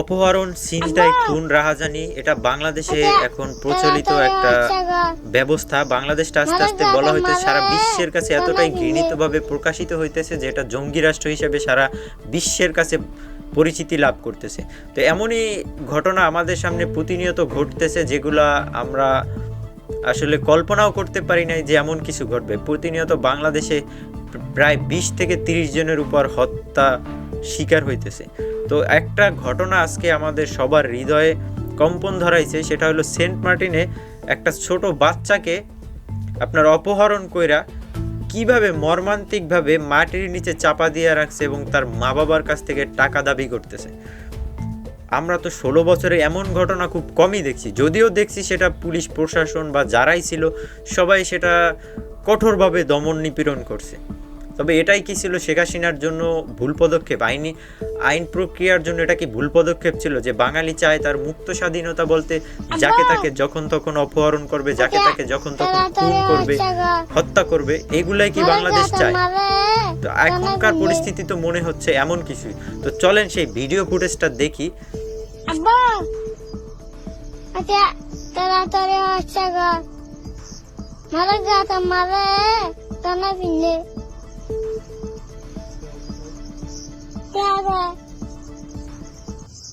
অপহরণ ছিনতাই খুন রাহাজানি এটা বাংলাদেশে এখন প্রচলিত একটা ব্যবস্থা। বাংলাদেশটা আস্তে আস্তে বলা হইতে সারা বিশ্বের কাছে এতটাই ঘৃণিতভাবে প্রকাশিত হইতেছে যে এটা জঙ্গি রাষ্ট্র হিসেবে সারা বিশ্বের কাছে পরিচিতি লাভ করতেছে। তো এমনই ঘটনা আমাদের সামনে প্রতিনিয়ত ঘটতেছে যেগুলা আমরা আসলে কল্পনাও করতে পারি নাই যে এমন কিছু ঘটবে। প্রতিনিয়ত বাংলাদেশে প্রায় বিশ থেকে তিরিশ জনের উপর হত্যা শিকার হইতেছে। তো একটা ঘটনা আজকে আমাদের সবার হৃদয়ে কম্পন ধরাইছে, সেটা হলো সেন্ট মার্টিনে একটা ছোট বাচ্চাকে আপনার অপহরণ কইরা কীভাবে মর্মান্তিকভাবে মাটির নিচে চাপা দিয়ে রাখছে এবং তার মা বাবার কাছ থেকে টাকা দাবি করতেছে। আমরা তো ষোলো বছরে এমন ঘটনা খুব কমই দেখছি। যদিও দেখছি সেটা পুলিশ, প্রশাসন বা যারাই ছিল, সবাই সেটা কঠোরভাবে দমন নিপীড়ন করছে। তবে এটাই কি ছিল শেখ হাসিনার জন্য ভুল পদক্ষেপ? আইনি আইন প্রক্রিয়ার জন্য এটা কি ভুল পদক্ষেপ ছিল যে বাঙালি চায় তার মুক্ত স্বাধীনতা বলতে যাকে তাকে যখন তখন অপহরণ করবে যাকে তাকে যখন তখন খুন করবে হত্যা করবে এগুলাই কি বাংলাদেশ চায়? তো এখনকার পরিস্থিতি তো মনে হচ্ছে এমন কিছুই তো চলেন সেই ভিডিও ফুটেজটা দেখি। আচ্ছা তাড়াতাড়ি হচ্ছে গা। মারা মারে। পিনে কে